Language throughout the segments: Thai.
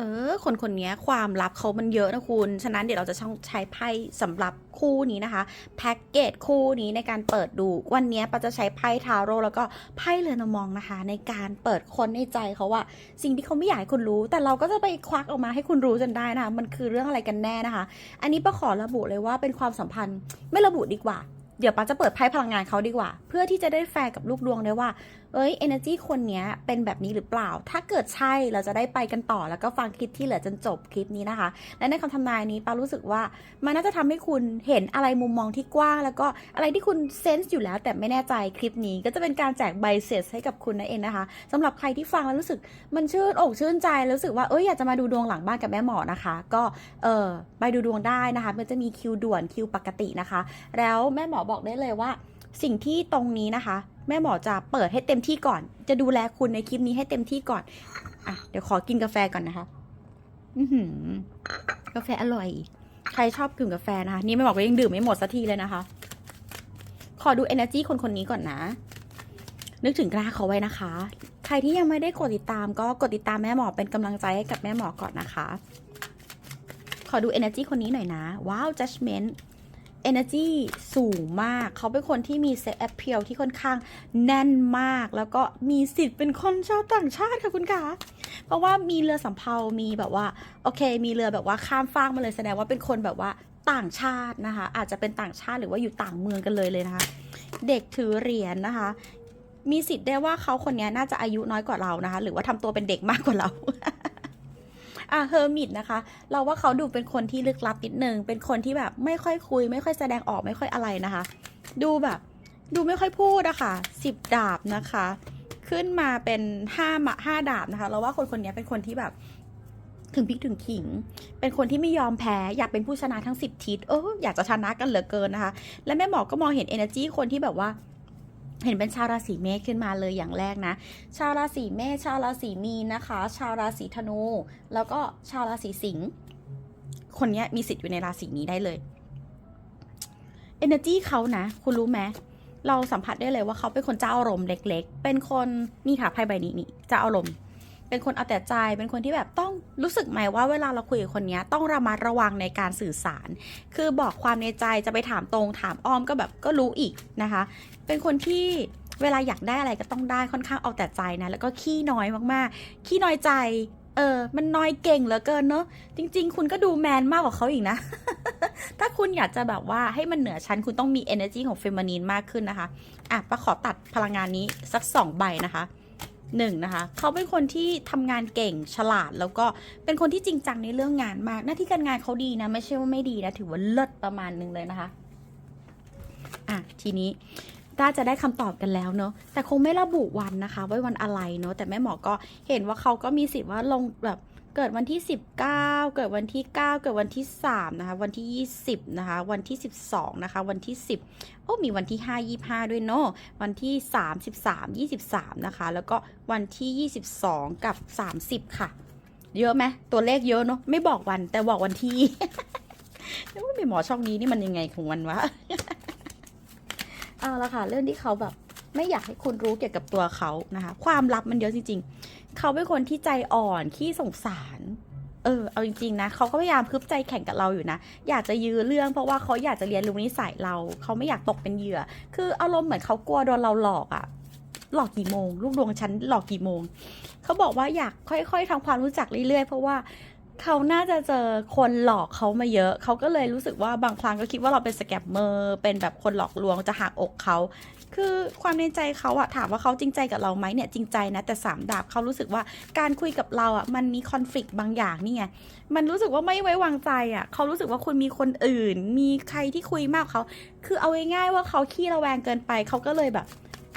เออ คนคนนี้ความลับเขามันเยอะนะคุณ ฉะนั้นเดี๋ยวเราจะช่องใช้ไพ่สำหรับคู่นี้นะคะ แพ็กเกจคู่นี้ในการเปิดดู วันนี้ปาจะใช้ไพ่ทาโร่แล้วก็ไพ่เรือนมองนะคะ ในการเปิดคนในใจเขาว่า สิ่งที่เขาไม่อยากให้คุณรู้ แต่เราก็จะไปควักออกมาให้คุณรู้จนได้นะคะ มันคือเรื่องอะไรกันแน่นะคะ อันนี้ปาขอระบุเลยว่าเป็นความสัมพันธ์ ไม่ระบุดีกว่า เดี๋ยวปาจะเปิดไพ่พลังงานเขาดีกว่า เพื่อที่จะได้แฟร์กับลูกดวงได้ว่า เอ้ย energy คนเนี้ยเป็นแบบนี้หรือเปล่า ถ้าเกิดใช่เราจะได้ไปกันต่อ แล้วก็ฟังคลิปที่เหลือจนจบคลิปนี้นะคะ และในคำทำนายนี้ปารู้สึกว่ามันน่าจะทำให้คุณเห็นอะไรมุมมองที่กว้าง แล้วก็อะไรที่คุณเซนส์อยู่แล้ว แต่ไม่แน่ใจคลิปนี้ ก็จะเป็นการแจกใบเสร็จให้กับคุณนั่นเองนะคะสำหรับใครที่ฟังแล้วรู้สึกมันชื่นอกชื่นใจรู้สึกว่าเอ้ยอยากจะมาดูดวงหลังบ้านกับแม่หมอนะคะ ก็เออไปดูดวงได้นะคะ มันจะมีคิวด่วนคิวปกตินะคะ แล้วแม่หมอบอกได้เลยว่า สิ่งที่ตรงนี้นะคะ แม่หมอจะเปิดให้เต็มที่ก่อน จะดูแลคุณในคลิปนี้ให้เต็มที่ก่อน อะ เดี๋ยวขอกินกาแฟก่อนนะคะอือหือกาแฟอร่อย ใครชอบดื่มกาแฟนะคะ นี่ไม่บอกว่ายังดื่มไม่หมดสักทีเลยนะคะ ขอดู energy คนคนนี้ก่อนนะ นึกถึงกล้าเขาไว้นะคะ ใครที่ยังไม่ได้กดติดตาม ก็กดติดตามแม่หมอเป็นกำลังใจให้กับแม่หมอก่อนนะคะ ขอดู energy คนนี้หน่อยนะ ว้าว judgment energy สูงมาก เขาเป็นคนที่มี sex appeal ที่ค่อนข้างแน่นมาก แล้วก็มีสิทธิ์เป็นคนชาวต่างชาติค่ะคุณคะเพราะว่ามีเรือสำเภา มีแบบว่า โอเค มีเรือแบบว่าข้ามฟากมาเลยแสดงว่าเป็นคนแบบว่าต่างชาตินะคะ อาจจะเป็นต่างชาติหรือว่าอยู่ต่างเมืองกันเลยเลยนะคะ เด็กถือเหรียญนะคะ มีสิทธิ์ได้ว่าเขาคนนี้น่าจะอายุน้อยกว่าเรานะคะ หรือว่าทำตัวเป็นเด็กมากกว่าเรา อะเฮอร์มิตนะคะ เราว่าเขาดูเป็นคนที่ลึกลับนิดนึง เป็นคนที่แบบไม่ค่อยคุย ไม่ค่อยแสดงออกไม่ค่อยอะไรนะคะ ดูแบบ ดูไม่ค่อยพูดอะค่ะสิบดาบนะคะ ขึ้นมาเป็นห้ามาห้าดาบนะคะ เราว่าคนคนนี้เป็นคนที่แบบถึงพริกถึงขิง เป็นคนที่ไม่ยอมแพ้ อยากเป็นผู้ชนะทั้งสิบทิศ เอออยากจะชนะกันเหลือเกินนะคะ และแม่หมอก็มองเห็น energy คนที่แบบว่า เห็นเป็นชาวราศีเมษขึ้นมาเลยอย่างแรกนะ ชาวราศีเมษชาวราศีมีนนะคะ ชาวราศีธนู แล้วก็ชาวราศีสิงห์คนนี้มีสิทธิ์อยู่ในราศีนี้ได้เลย energy เขานะ คุณรู้ไหมเราสัมผัสได้เลยว่าเขาเป็นคนเจ้าอารมณ์เล็ก ๆ เป็นคนนี่ค่ะไพ่ใบนี้นี่เจ้าอารมณ์ เป็นคนเอาแต่ใจ เป็นคนที่แบบต้องรู้สึกไหมว่าเวลาเราคุยกับคนนี้ต้องระมัดระวังในการสื่อสาร คือบอกความในใจจะไปถามตรงถามอ้อมก็แบบก็รู้อีกนะคะ เป็นคนที่เวลาอยากได้อะไรก็ต้องได้ค่อนข้างเอาแต่ใจนะ แล้วก็ขี้น้อยมากๆ ขี้น้อยใจเออ มันน้อยเก่งเหลือเกินเนอะ จริง ๆ คุณก็ดูแมนมากกว่าเขาอีกนะ ถ้าคุณอยากจะแบบว่าให้มันเหนือชั้น คุณต้องมี energy ของเฟมินีนมากขึ้นนะคะ อะปะขอตัดพลังงานนี้สักสองใบนะคะ หนึ่งนะคะ เขาเป็นคนที่ทำงานเก่งฉลาด แล้วก็เป็นคนที่จริงจังในเรื่องงานมาก หน้าที่การงานเขาดีนะ ไม่ใช่ว่าไม่ดีนะ ถือว่าเลิศประมาณหนึ่งเลยนะคะ อะ ทีนี้น่าจะได้คำตอบกันแล้วเนาะแต่คงไม่ระบุวันนะคะ ว่าวันอะไรเนาะแต่แม่หมอก็เห็นว่าเขาก็มีสิทธิ์ว่าลงแบบ เกิดวันที่ 19 เกิดวันที่ 9 เกิดวันที่ 3 นะคะ วันที่ 20 นะคะ วันที่ 12 นะคะ วันที่ 10 โอ้ มีวันที่ 5 25 ด้วยเนาะ วันที่33 23 นะคะ แล้วก็วันที่ 22 กับ 30 ค่ะ เยอะไหมตัวเลขเยอะเนาะ ไม่บอกวันแต่บอกวันที่แล้วไม่หมอช่องนี้นี่มันยังไงของมันวะ เอาละค่ะ เรื่องที่เขาแบบ ไม่อยากให้คุณรู้เกี่ยวกับตัวเขานะคะ ความลับมันเยอะจริง ๆ เขาเป็นคนที่ใจอ่อนขี้สงสารเออ เอาจริงๆนะเขาก็พยายามพึบใจแข่งกับเราอยู่นะ อยากจะยื้อเรื่องเพราะว่าเขาอยากจะเรียนรู้นิสัยเรา เขาไม่อยากตกเป็นเหยื่อ คืออารมณ์เหมือนเขากลัวโดนเราหลอกอะหลอกกี่โมง ลูกดวงฉันหลอกกี่โมง เขาบอกว่าอยากค่อยๆทำความรู้จักเรื่อยๆ เพราะว่า เขาน่าจะเจอคนหลอกเขามาเยอะ เขาก็เลยรู้สึกว่าบางครั้งก็คิดว่าเราเป็นสแกมเมอร์ เป็นแบบคนหลอกลวงจะหักอกเขา คือความในใจเขาอะถามว่าเขาจริงใจกับเราไหมเนี่ยจริงใจนะแต่สามดาบเขารู้สึกว่าการคุยกับเราอะมันมีคอนฟ lict บางอย่างนี่ไง มันรู้สึกว่าไม่ไว้วางใจอะเขารู้สึกว่าคุณมีคนอื่น มีใครที่คุยมากเขา คือเอาง่ายๆว่าเขาขี้ระแวงเกินไปเขาก็เลยแบบ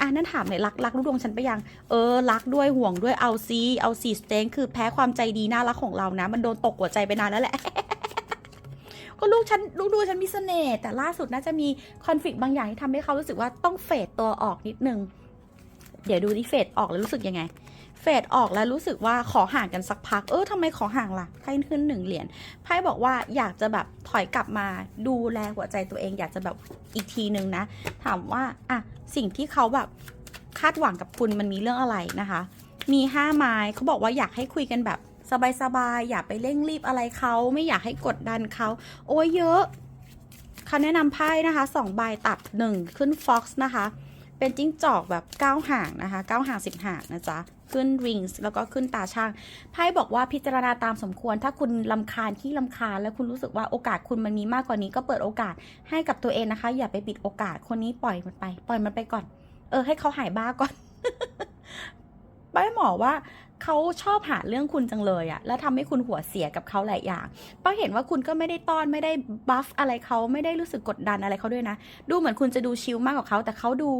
อะนั่นถามหน่อยรักรักลูกดวงฉันไปยัง เออ รักด้วยห่วงด้วยเอาซีเอาซีสเตนคือแพ้ความใจดีน่ารักของเรานะ มันโดนตกหัวใจไปนานแล้วแหละ ก็ลูกฉันลูกดูฉันมีเสน่ห์แต่ล่าสุดน่าจะมีคอนฟ lict บางอย่างที่ทำให้เขารู้สึกว่าต้องเฟดตัวออกนิดนึง เดี๋ยวดูที่เฟดออกแล้วรู้สึกยังไง เฟดออกแล้วรู้สึกว่าขอห่างกันสักพัก เออทำไมขอห่างล่ะไพ่ขึ้นหนึ่งเหรียญไพ่บอกว่าอยากจะแบบถอยกลับมาดูแลหัวใจตัวเอง อยากจะแบบอีกทีนึงนะ ถามว่าอะสิ่งที่เขาแบบคาดหวังกับคุณมันมีเรื่องอะไรนะคะ มีห้าไม้เขาบอกว่าอยากให้คุยกันแบบสบายๆ อย่าไปเร่งรีบอะไรเขาไม่อยากให้กดดันเขาโอ้ยเยอะเขาแนะนำไพ่นะคะสองใบตัดหนึ่งขึ้นฟ็อกซ์นะคะ เป็นจิ้งจอกแบบเก้าห่างนะคะเก้าห่างสิบห่างนะจ๊ะ ขึ้นริงส์แล้วก็ขึ้นตาช่างไพ่บอกว่าพิจารณาตามสมควร ถ้าคุณลำคาญที่ลำคาญ แล้วคุณรู้สึกว่าโอกาสคุณมันมีมากกว่านี้ก็เปิดโอกาสให้กับตัวเองนะคะ อย่าไปปิดโอกาสคนนี้ปล่อยมันไป ปล่อยมันไปก่อน เออ ให้เขาหายบ้าก่อนป้าหมอว่าเขาชอบหาเรื่องคุณจังเลยอะแล้วทำให้คุณหัวเสียกับเขาหลายอย่างป้าเห็นว่าคุณก็ไม่ได้ต้อนไม่ได้บัฟอะไรเขาไม่ได้รู้สึกกดดันอะไรเขาด้วยนะ ดูเหมือนคุณจะดูชิลมากกว่าเขาแต่เขาดู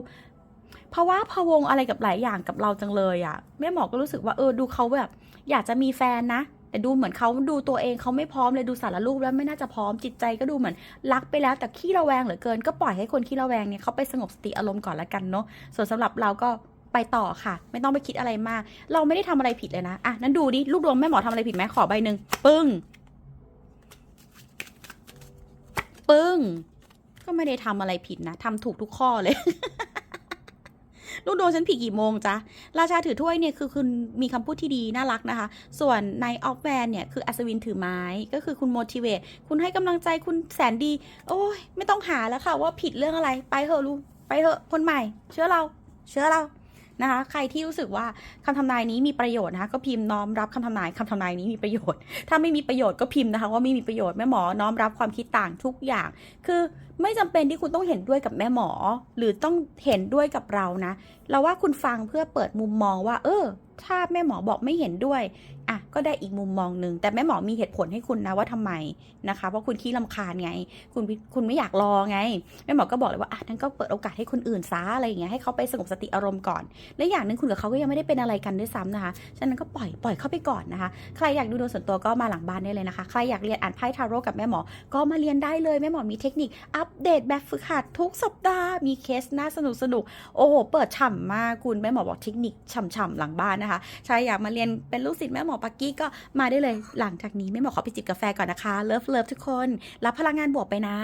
เพราะว่าพะวงอะไรกับหลายอย่างกับเราจังเลยอะแม่หมอก็รู้สึกว่าเออดูเขาแบบ อยากจะมีแฟนนะ แต่ดูเหมือนเขาดูตัวเองเขาไม่พร้อมเลยดูสารรูปแล้วไม่น่าจะพร้อมจิตใจก็ดูเหมือนรักไปแล้วแต่ขี้ระแวงเหลือเกิน ก็ปล่อยให้คนขี้ระแวงเนี่ยเขาไปสงบสติอารมณ์ก่อนละกันเนาะส่วนสำหรับเราก็ไปต่อค่ะ ไม่ต้องไปคิดอะไรมาก เราไม่ได้ทำอะไรผิดเลยนะอะนั้นดูดิลูกดวงแม่หมอทำอะไรผิดไหมขอใบหนึ่งปึ้งปึ้งก็ไม่ได้ทำอะไรผิดนะทำถูกทุกข้อเลย ลูกโดนฉันผิดกี่โมงจ๊ะ ราชาถือถ้วยเนี่ยคือคุณมีคำพูดที่ดีน่ารักนะคะ ส่วนในออฟแวนเนี่ยคืออัศวินถือไม้ ก็คือคุณโมทิเวตคุณให้กำลังใจคุณแสนดี โอ้ยไม่ต้องหาแล้วค่ะว่าผิดเรื่องอะไร ไปเถอะลูกไปเถอะคนใหม่ เชื่อเรา เชื่อเรา นะคะ ใครที่รู้สึกว่าคำทำนายนี้มีประโยชน์นะคะ ก็พิมพ์น้อมรับคำทำนายคำทำนายนี้มีประโยชน์ ถ้าไม่มีประโยชน์ก็พิมพ์นะคะ ว่าไม่มีประโยชน์แม่หมอน้อมรับความคิดต่างทุกอย่าง คือไม่จำเป็นที่คุณต้องเห็นด้วยกับแม่หมอ หรือต้องเห็นด้วยกับเรานะ เราว่าคุณฟังเพื่อเปิดมุมมองว่า เออ ถ้าแม่หมอบอกไม่เห็นด้วยอะก็ได้อีกมุมมองหนึ่งแต่แม่หมอมีเหตุผลให้คุณนะว่าทำไมนะคะ เพราะคุณขี้ลำคาญไง คุณคุณไม่อยากรอไง แม่หมอก็บอกเลยว่าอะนั้นก็เปิดโอกาสให้คนอื่นซะอะไรอย่างเงี้ยให้เขาไปสงบสติอารมณ์ก่อน และอย่างหนึ่งคุณกับเขาก็ยังไม่ได้เป็นอะไรกันด้วยซ้ำนะคะฉะนั้นก็ปล่อยปล่อยเข้าไปก่อนนะคะ ใครอยากดูดวงส่วนตัวก็มาหลังบ้านได้เลยนะคะใครอยากเรียนอ่านไพ่ทาโร่กับแม่หมอ ก็มาเรียนได้เลยแม่หมอมีเทคนิคอัปเดตแบบฝึกหัดทุกสัปดาห์มีเคสน่าสนุกสนุกโอ้โหเปิดฉ่ำมากคุณแม่หมอบอกเทคนิคฉ่ำๆหลังบ้านนะคะใครอยากมาเรียนเป็นลูกศิษย์แม่หมอปักกี้ก็มาได้เลยหลังจากนี้แม่หมอขอไปจิบกาแฟก่อนนะคะเลิฟเลิฟทุกคน รับพลังงานบวกไปนะ